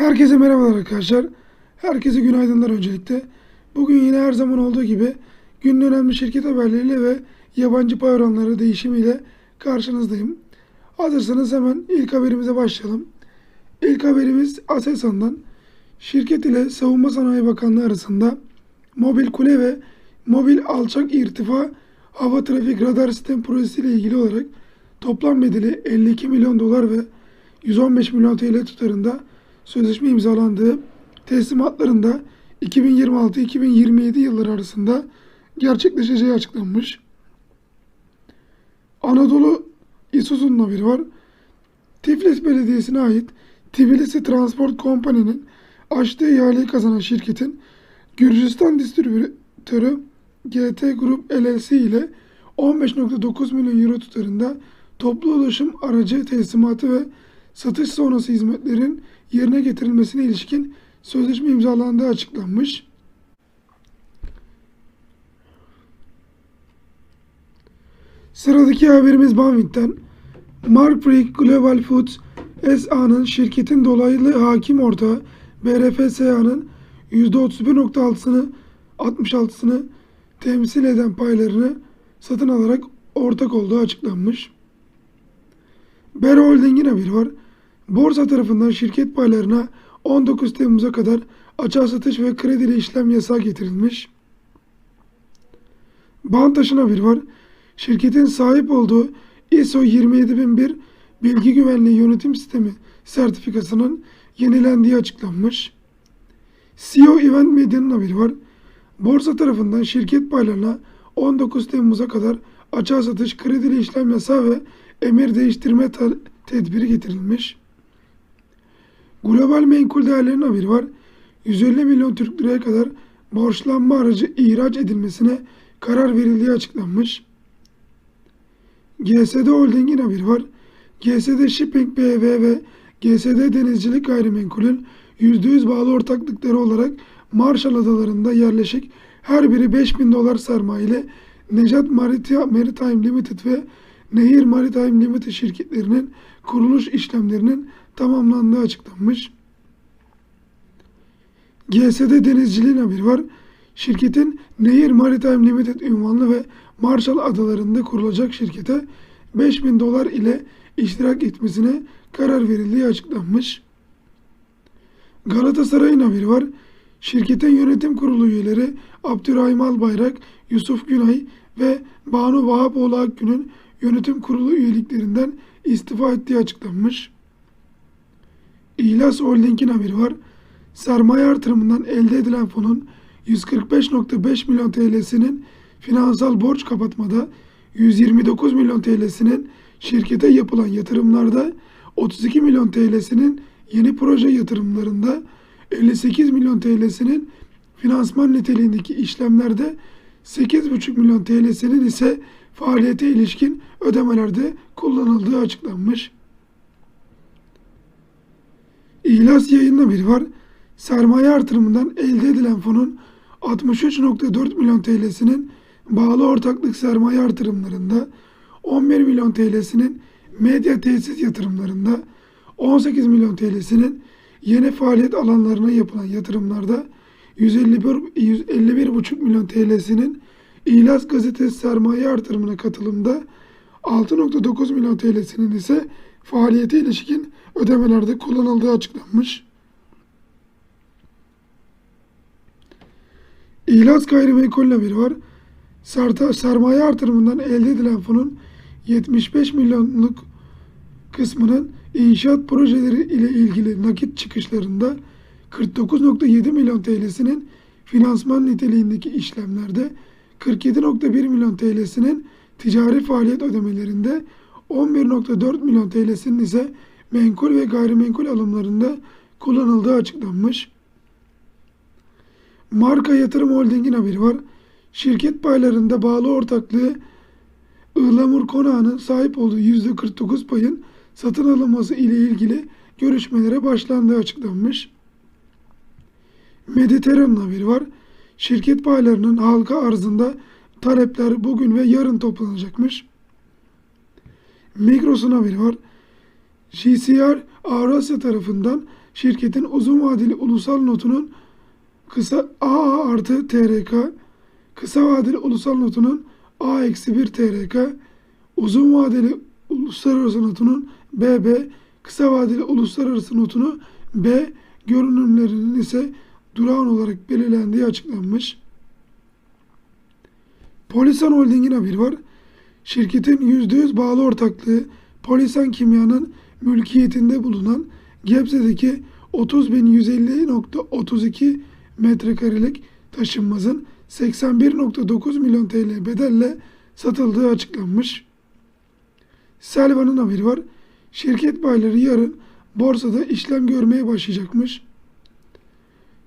Herkese merhabalar arkadaşlar. Herkese günaydınlar öncelikle. Bugün yine her zaman olduğu gibi günün önemli şirket haberleriyle ve yabancı pay oranları değişimiyle karşınızdayım. Hazırsanız hemen ilk haberimize başlayalım. İlk haberimiz Aselsan'dan. Şirket ile Savunma Sanayi Bakanlığı arasında mobil kule ve mobil alçak irtifa hava trafik radar sistem projesi ile ilgili olarak toplam bedeli 52 milyon dolar ve 115 milyon TL tutarında sözleşme imzalandığı teslimatlarında 2026-2027 yılları arasında gerçekleşeceği açıklanmış. Anadolu İSUS'un haberi var. Tiflis Belediyesi'ne ait Tbilisi Transport Company'nin açtığı ihaleyi kazanan şirketin Gürcistan distribütörü GT Group LLC ile 15.9 milyon euro tutarında toplu ulaşım aracı teslimatı ve satış sonrası hizmetlerin yerine getirilmesine ilişkin sözleşme imzalandığı açıklanmış. Sıradaki haberimiz Banvit'ten. Markfreak Global Foods S.A.'nın şirketin dolaylı hakim ortağı BRF S.A.'nın %31.6'sını 66'sını temsil eden paylarını satın alarak ortak olduğu açıklanmış. Bero Holding'in haberi var. Borsa tarafından şirket paylarına 19 Temmuz'a kadar açığa satış ve kredili işlem yasağı getirilmiş. Bantaş'ın haberi var. Şirketin sahip olduğu ISO 27001 bilgi güvenliği yönetim sistemi sertifikasının yenilendiği açıklanmış. CEO Event Medya'nın haberi var. Borsa tarafından şirket paylarına 19 Temmuz'a kadar açığa satış, kredili işlem yasağı ve emir değiştirme tedbiri getirilmiş. Global menkul değerlerin haberi var. 150 milyon Türk liraya kadar borçlanma aracı ihraç edilmesine karar verildiği açıklanmış. GSD Holding'in haberi var. GSD Shipping BV ve GSD Denizcilik Gayrimenkul'ün %100 bağlı ortaklıkları olarak Marshall Adaları'nda yerleşik her biri 5000 dolar sermaye ile Mariti- Maritime Limited ve Nehir Maritime Limited şirketlerinin kuruluş işlemlerinin tamamlandığı açıklanmış. GSD Denizciliğin haberi var. Şirketin Nehir Maritime Limited ünvanlı ve Marshall Adaları'nda kurulacak şirkete 5000 dolar ile iştirak etmesine karar verildiği açıklanmış. Galatasaray'ın haberi var. Şirketin yönetim kurulu üyeleri Abdurrahim Albayrak, Yusuf Günay ve Banu Vahapoğlu Akgün'ün yönetim kurulu üyeliklerinden istifa ettiği açıklanmış. İhlas Holding'in haberi var. Sermaye artırımından elde edilen fonun 145.5 milyon TL'sinin finansal borç kapatmada, 129 milyon TL'sinin şirkete yapılan yatırımlarda, 32 milyon TL'sinin yeni proje yatırımlarında, 58 milyon TL'sinin finansman niteliğindeki işlemlerde, 8,5 milyon TL'sinin ise faaliyete ilişkin ödemelerde kullanıldığı açıklanmış. İhlas yayınla bir var. Sermaye artırımından elde edilen fonun 63.4 milyon TL'sinin bağlı ortaklık sermaye artırımlarında, 11 milyon TL'sinin medya tesis yatırımlarında, 18 milyon TL'sinin yeni faaliyet alanlarına yapılan yatırımlarda, 151 151,5 milyon TL'sinin İhlas gazetesi sermaye artırımına katılımda, 6.9 milyon TL'sinin ise faaliyete ilişkin ödemelerde kullanıldığı açıklanmış. İhlas gayrimenkulüne bir var. Sarta, sermaye artırımından elde edilen fonun 75 milyonluk kısmının inşaat projeleri ile ilgili nakit çıkışlarında 49.7 milyon TL'sinin finansman niteliğindeki işlemlerde 47.1 milyon TL'sinin ticari faaliyet ödemelerinde 11.4 milyon TL'sinin ise menkul ve gayrimenkul alımlarında kullanıldığı açıklanmış. Marka Yatırım Holding'in haberi var. Şirket paylarında bağlı ortaklığı Ihlamur Konağı'nın sahip olduğu %49 payın satın alınması ile ilgili görüşmelere başlandığı açıklanmış. Mediterranean haberi var. Şirket paylarının halka arzında talepler bugün ve yarın toplanacakmış. Migros'un haberi var. GCR Avrasya tarafından şirketin uzun vadeli ulusal notunun kısa AA artı TRK, kısa vadeli ulusal notunun A eksi 1 TRK, uzun vadeli uluslararası notunun BB, kısa vadeli uluslararası notunu B, görünümlerinin ise durağan olarak belirlendiği açıklanmış. Polisan Holding'in haberi var. Şirketin %100 bağlı ortaklığı Polisan Kimya'nın mülkiyetinde bulunan Gebze'deki 30.150.32 metrekarelik taşınmazın 81.9 milyon TL bedelle satıldığı açıklanmış. Selva'nın haberi var. Şirket payları yarın borsada işlem görmeye başlayacakmış.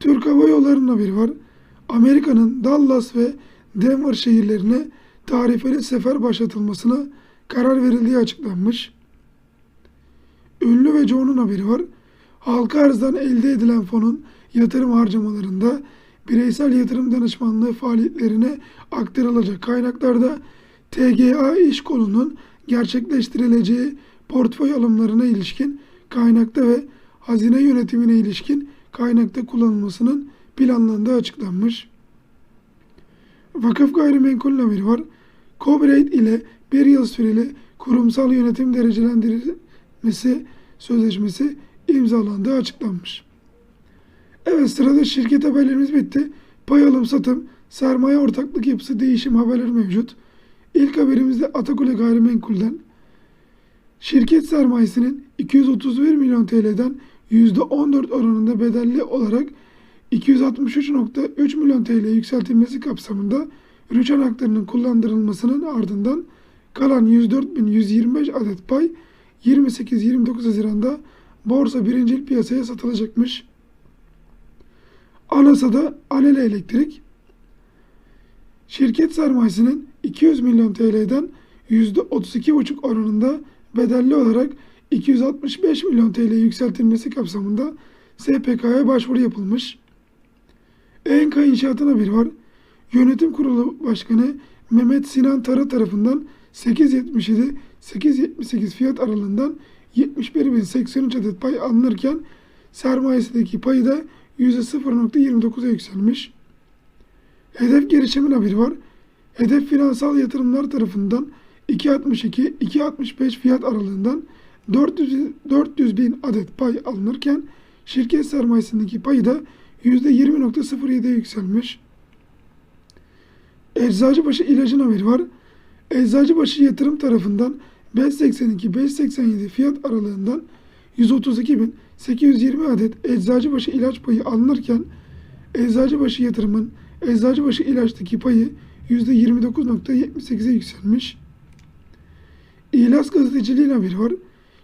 Türk Hava Yolları'nın haberi var. Amerika'nın Dallas ve Denver şehirlerine tarifeli sefer başlatılmasına karar verildiği açıklanmış. Ünlü ve Joe'nun haberi var. Halka arzdan elde edilen fonun yatırım harcamalarında bireysel yatırım danışmanlığı faaliyetlerine aktarılacak kaynaklarda TGA iş kolunun gerçekleştirileceği portföy alımlarına ilişkin kaynakta ve hazine yönetimine ilişkin kaynakta kullanılmasının planlandığı açıklanmış. Vakıf gayrimenkulün haberi var. Cobrate ile bir yıl süreli kurumsal yönetim derecelendirilmesi sözleşmesi imzalandığı açıklanmış. Evet sırada şirket haberlerimiz bitti. Pay alım satım, sermaye ortaklık yapısı değişim haberleri mevcut. İlk haberimizde Atakule Gayrimenkul'den şirket sermayesinin 231 milyon TL'den %14 oranında bedelli olarak 263.3 milyon TL yükseltilmesi kapsamında rüçhan haklarının kullandırılmasının ardından kalan 104.125 adet pay 28-29 Haziran'da borsa birincil piyasaya satılacakmış. Anasa'da Alele Elektrik şirket sermayesinin 200 milyon TL'den %32,5 oranında bedelli olarak 265 milyon TL yükseltilmesi kapsamında SPK'ya başvuru yapılmış. Enka İnşaat'ın haberi var. Yönetim Kurulu Başkanı Mehmet Sinan Tara tarafından 8.77-8.78 fiyat aralığından 71.083 adet pay alınırken sermayesindeki payı da %0.29'a yükselmiş. Hedef girişimin haberi var. Hedef finansal yatırımlar tarafından 2.62-2.65 fiyat aralığından 400, 400 bin adet pay alınırken şirket sermayesindeki payı da %20.07'ye yükselmiş. Eczacıbaşı ilacın haberi var. Eczacıbaşı yatırım tarafından 582-587 fiyat aralığından 132.820 adet Eczacıbaşı ilaç payı alınırken Eczacıbaşı yatırımın Eczacıbaşı ilaçtaki payı %29.78'e yükselmiş. İhlas gazeteciliğin haberi var.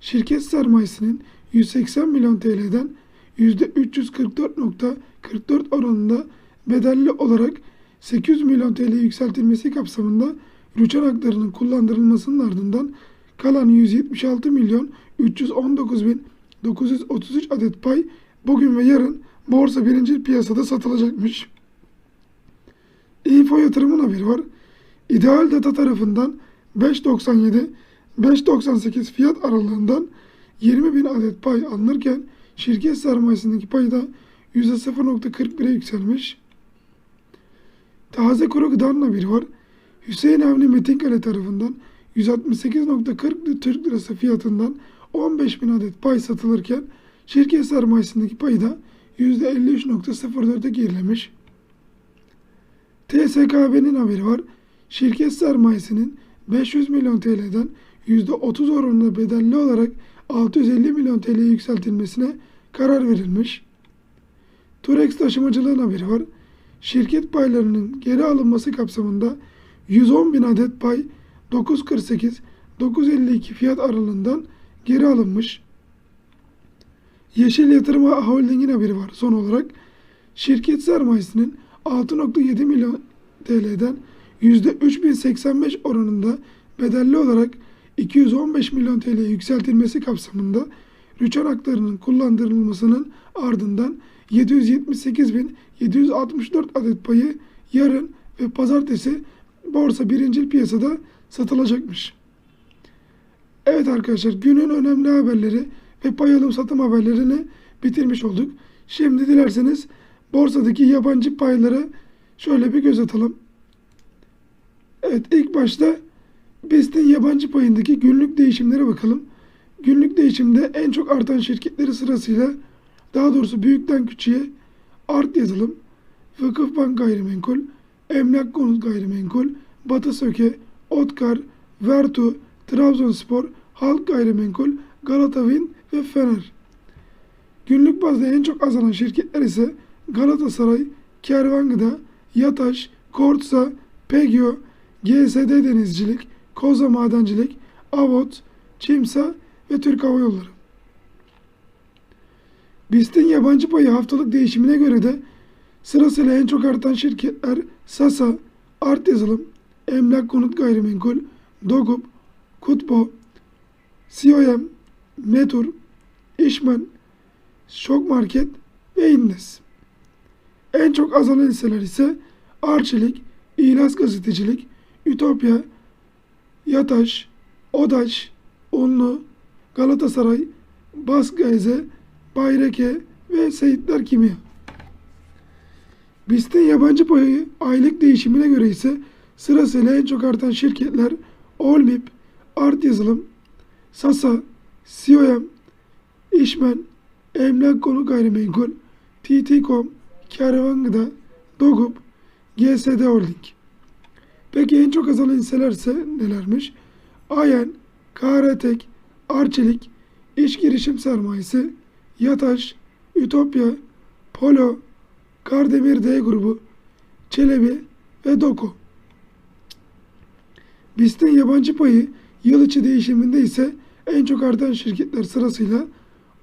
Şirket sermayesinin 180 milyon TL'den %344.44 oranında bedelli olarak 800 milyon TL yükseltilmesi kapsamında rüçhan haklarının kullandırılmasının ardından kalan 176 milyon 319 bin 933 adet pay bugün ve yarın borsa birinci piyasada satılacakmış. Info yatırımın haberi var. İdeal Data tarafından 5.97 5.98 fiyat aralığından 20 bin adet pay alınırken şirket sermayesindeki payı da %0.41'e yükselmiş. Taze kuru gıdanın haberi var. Hüseyin Avni Metinkale tarafından 168.40 Türk Lirası fiyatından 15 bin adet pay satılırken şirket sermayesindeki payı da %53.04'e gerilemiş. TSKB'nin haberi var. Şirket sermayesinin 500 milyon TL'den %30 oranında bedelli olarak 650 milyon TL'ye yükseltilmesine karar verilmiş. Turex taşımacılığın haberi var. Şirket paylarının geri alınması kapsamında 110 bin adet pay 948-952 fiyat aralığından geri alınmış. Yeşil Yatırım Holding'in haberi var son olarak. Şirket sermayesinin 6.7 milyon TL'den %3085 oranında bedelli olarak 215 milyon TL yükseltilmesi kapsamında rüçhan haklarının kullandırılmasının ardından 778.764 adet payı yarın ve pazartesi borsa birincil piyasada satılacakmış. Evet arkadaşlar günün önemli haberleri ve pay alım satım haberlerini bitirmiş olduk. Şimdi dilerseniz borsadaki yabancı paylara şöyle bir göz atalım. Evet ilk başta BIST'in yabancı payındaki günlük değişimlere bakalım. Günlük değişimde en çok artan şirketleri sırasıyla daha doğrusu büyükten küçüğe Art Yazılım, Vakıfbank Gayrimenkul, Emlak Konut Gayrimenkul, Batı Söke, Otkar, Vertu, Trabzonspor, Halk Gayrimenkul, Galata Wind ve Fener. Günlük bazda en çok azalan şirketler ise Galatasaray, Kervangıda, Yataş, Kortsa, Pegio, GSD Denizcilik, Koza Madencilik, Avot, Çimsa ve Türk Hava Yolları. BIST'in yabancı payı haftalık değişimine göre de sırasıyla en çok artan şirketler Sasa, Art Yazılım, Emlak Konut Gayrimenkul, Dogup, Kutbo, COM, Metur, İşman, Şok Market ve İndes. En çok azalan hisseler ise Arçelik, İhlas Gazetecilik, Ütopya, Yataş, Odaş, Unlu, Galatasaray, Baskayze, Bayreke ve Seyitler Kimya. BIST'in yabancı payı aylık değişimine göre ise sırasıyla en çok artan şirketler Olmip, Art Yazılım, Sasa, COM, İşmen, Emlak Konu Gayrimenkul, TT.com, Kervangıda, Dogup, GSD Holding. Peki en çok azalan hisseler ise nelermiş? Ayen, KRTek, Arçelik, İş Girişim Sermayesi, Yataş, Ütopya, Polo, Kardemir D grubu, Çelebi ve Doko. BIST'in yabancı payı yıl içi değişiminde ise en çok artan şirketler sırasıyla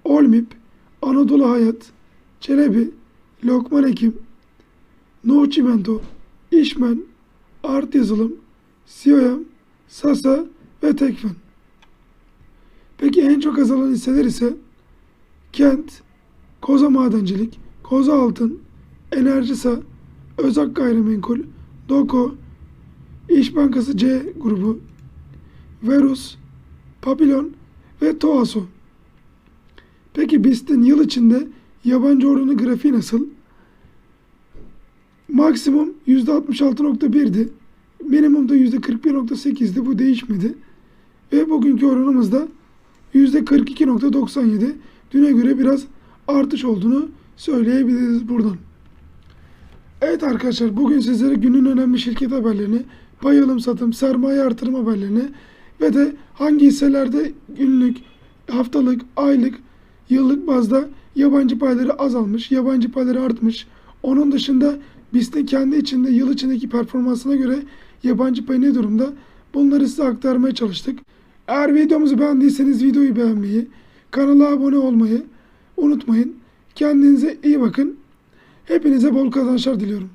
Olmip, Anadolu Hayat, Çelebi, Lokman Ekim, Nuh Çimento, İşmen, Art Yazılım, COM, Sasa ve Tekfen. Peki en çok azalan hisseler ise Kent, Koza Madencilik, Koza Altın, Enerjisa, Özak Gayrimenkul, Doko, İş Bankası C grubu, Verus, Papillon ve Toaso. Peki BIST'in yıl içinde yabancı oranı grafiği nasıl? Maksimum %66.1'di. Minimum da %41.8'di. Bu değişmedi. Ve bugünkü oranımız da %42.97. Düne göre biraz artış olduğunu söyleyebiliriz buradan. Evet arkadaşlar bugün sizlere günün önemli şirket haberlerini, pay alım satım, sermaye artırım haberlerini ve de hangi hisselerde günlük, haftalık, aylık, yıllık bazda yabancı payları azalmış, yabancı payları artmış. Onun dışında BIST'in kendi içinde yıl içindeki performansına göre yabancı pay ne durumda? Bunları size aktarmaya çalıştık. Eğer videomuzu beğendiyseniz videoyu beğenmeyi, kanala abone olmayı unutmayın. Kendinize iyi bakın. Hepinize bol kazançlar diliyorum.